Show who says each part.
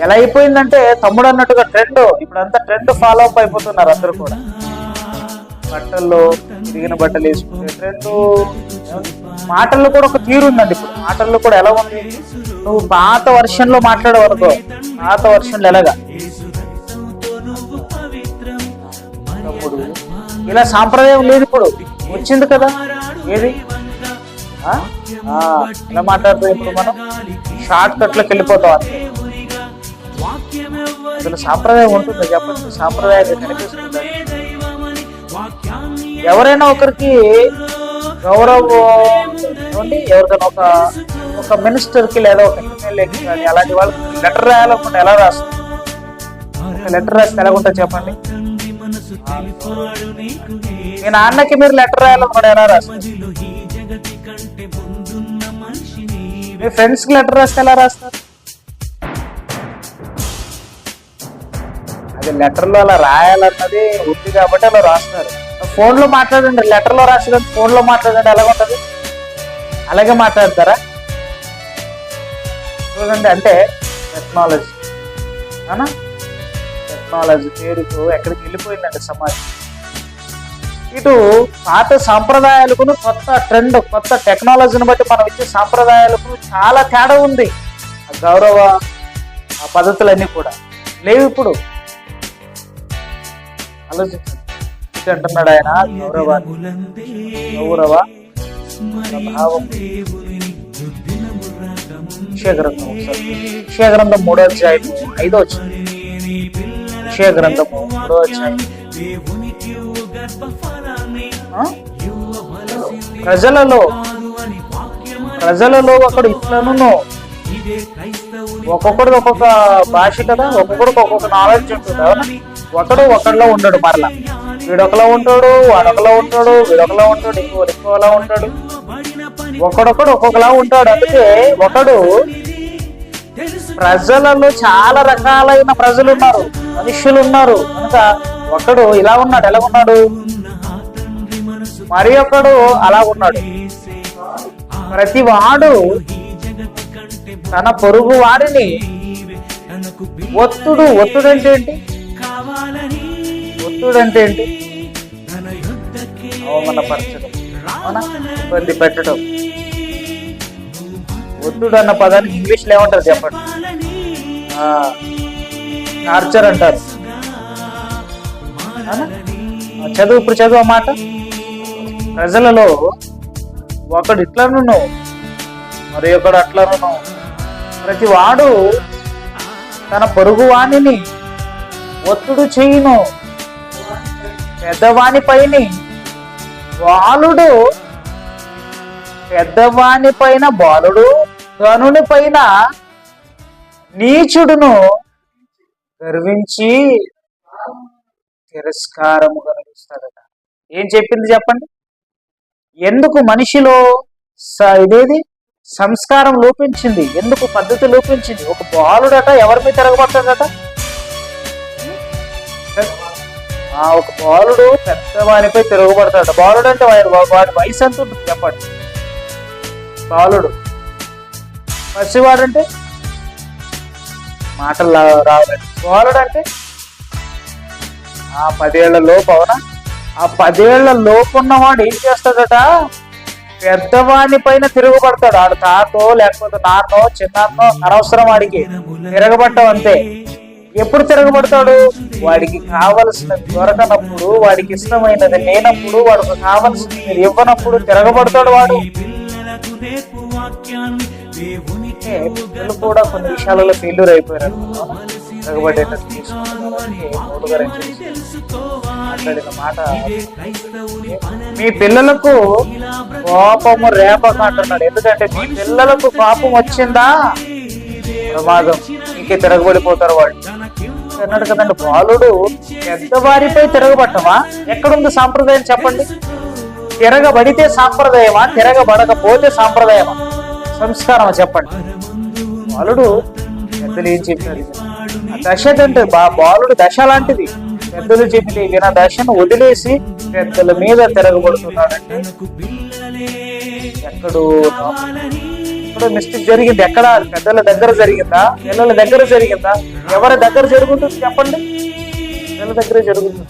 Speaker 1: ఎలా అయిపోయిందంటే తమ్ముడు అన్నట్టుగా ట్రెండ్ ఇప్పుడు అంతా ట్రెండ్ ఫాలో అప్ అయిపోతున్నారు అందరూ కూడా. బట్టల్లో తిరిగిన బట్టలు వేసుకునే ట్రెండ్ మాటల్లో కూడా ఒక తీరు ఉందండి ఇప్పుడు. మాటల్లో కూడా ఎలా ఉంది? నువ్వు పాత వర్షన్లో అనుకో పాత వర్షన్లో ఎలాగా? తమ్ముడు ఇలా సాంప్రదాయం లేదు ఇప్పుడు. వచ్చింది కదా? ఏది? ఎలా మాట్లాడుతుంది ఇప్పుడు మనం షార్ట్ కట్లోకి వెళ్ళిపోతాం అంతే. అసలు సాంప్రదాయం ఉంటుంది చెప్పండి సాంప్రదాయాన్ని కనిపిస్తుంది ఎవరైనా ఒకరికి గౌరవం ఎవరికైనా ఒక ఒక మినిస్టర్కి లేదా ఒక ఎమ్మెల్యేకి కానీ అలాంటి వాళ్ళకి లెటర్ రాయాలనుకుంటే ఎలా రాస్తుంది ఒక లెటర్ రాస్తే ఎలా ఉంటుంది చెప్పండి? మీ నాన్నకి మీరు లెటర్ రాయాలనుకుంటే ఎలా రాస్తారు? మీ ఫ్రెండ్స్కి లెటర్ రాస్తే ఎలా రాస్తారు? అది లెటర్లో అలా రాయాలన్నది ఉంది కాబట్టి అలా రాస్తున్నారు. ఫోన్లో మాట్లాడండి లెటర్లో రాసేదంటే ఫోన్లో మాట్లాడండి ఎలా ఉంటది? అలాగే మాట్లాడతారా? చూడండి అంటే టెక్నాలజీ అవునా? టెక్నాలజీ పేరుతో ఎక్కడికి వెళ్ళిపోయిందండి సమాజం? ఇటు పాత సాంప్రదాయాలకు కొత్త ట్రెండ్ కొత్త టెక్నాలజీని బట్టి మనం ఇచ్చే సాంప్రదాయాలకు చాలా తేడా ఉంది. ఆ గౌరవ ఆ పద్ధతులన్నీ కూడా. లేవు ఇప్పుడు. ఆలోచించండి. అంటున్నాడు ఆయన గౌరవాన్ని గౌరవ భావం. విషయ గ్రంథం మూడో అధ్యాయం ఐదో వచ్చింది మూడో అధ్యాయం. ప్రజలలో ప్రజలలో ఒకడు ఇట్లను ఒక్కొక్కడికి ఒక్కొక్క భాష కదా ఒక్కొక్కడికి ఒక్కొక్క నాలెడ్జ్ ఉంటుంది అవునా? ఒకడు ఒకడిలో ఉండడు మరలా. వీడొకలా ఉంటాడు వాడొకలా ఉంటాడు వీడొకలా ఉంటాడు ఇంకో ఇంకోలా ఉంటాడు. ఒకడొకడు ఒక్కొక్కలా ఉంటాడు. అందుకే ఒకడు ప్రజలలో చాలా రకాలైన ప్రజలు ఉన్నారు మనుషులు ఉన్నారు కనుక ఒకడు ఇలా ఉన్నాడు ఎలా ఉన్నాడు? మరి ఒకడు అలా ఉన్నాడు. ప్రతి వాడు తన పొరుగు వారిని ఒత్తుడు ఒత్తుడు అంటే ఏంటి? ఒత్తుడు అంటే ఏంటి? అవమానపరచడం అవునా? ఇబ్బంది పెట్టడం. ఒత్తుడు అన్న పదానికి ఇంగ్లీష్లో ఏమంటారు చెప్పండి? టార్చర్ అంటారు. చదువు ఇప్పుడు చదువు ఆ మాట? ప్రజలలో ఒకడు ఇట్లను మరి ఒకడు అట్లను ప్రతి వాడు తన పొరుగు వాణిని ఒత్తుడు చేయును. పెద్దవాని పైన బాలుడు. పెద్దవాని పైన బాలుడు ధనుని పైన నీచుడును గర్వించి తిరస్కారము కలిగిస్తాడట ఏం చెప్పింది చెప్పండి? ఎందుకు మనిషిలో ఇదేది? సంస్కారం లోపించింది. ఎందుకు పద్ధతి లోపించింది? ఒక బాలుడట ఎవరి మీద తిరగబడతాడట? ఒక బాలుడు పెద్దవానిపై తిరగబడతాడు. బాలుడు అంటే వాడి వాడి వయసు ఎంత ఉంటుంది చెప్పండి. బాలుడు. పసివాడు అంటే మాటలు రా- రావాలండి బాలుడు అంటే ఆ పదేళ్ళ లోపు అవునా? ఆ పదేళ్ళ లోపు ఉన్నవాడు ఏం చేస్తాడట? పెద్దవాణి పైన తిరుగుబడతాడు. ఆడు తాతో లేకపోతే నాన్నో చిన్నాన్నో అనవసరం వాడికి. తిరగబట్టం అంతే. ఎప్పుడు తిరగబడతాడు? వాడికి కావలసినది దొరకనప్పుడు వాడికి ఇష్టమైనది లేనప్పుడు వాడికి కావలసినది ఇవ్వనప్పుడు తిరగబడతాడు వాడు. పిల్లలు కూడా కొన్ని విషయాలలో ఫెయిల్యూర్ అయిపోయారు తిరగబడేటట్టు? మాట్లాడిన మాట మీ పిల్లలకు కోపము రేపక అంటున్నాడు ఎందుకంటే మీ పిల్లలకు కోపం వచ్చిందా? ప్రమాదం. ఇంకే తిరగబడిపోతారు వాళ్ళు. అన్నాడు కదండి. బాలుడు పెద్దవారిపై తిరగబట్టమా ఎక్కడుంది సాంప్రదాయం చెప్పండి. తిరగబడితే సాంప్రదాయమా? తిరగబడకపోతే సాంప్రదాయమా? సంస్కారమా చెప్పండి. బాలుడు పెద్దలు ఏం చెప్పారు? ఆ దశ అంటే బా బాలుడు దశ లాంటిది. పెద్దలు చెప్పి దశను వదిలేసి పెద్దల మీద తిరగబడుతున్నాడంటే ఎక్కడో ఎక్కడో మిస్టేక్ జరిగింది. ఎక్కడ? పెద్దల దగ్గర జరిగిందా? పిల్లల దగ్గర జరిగిందా? ఎవరి దగ్గర జరుగుతుంది చెప్పండి. పిల్లల దగ్గరే జరుగుతుంది.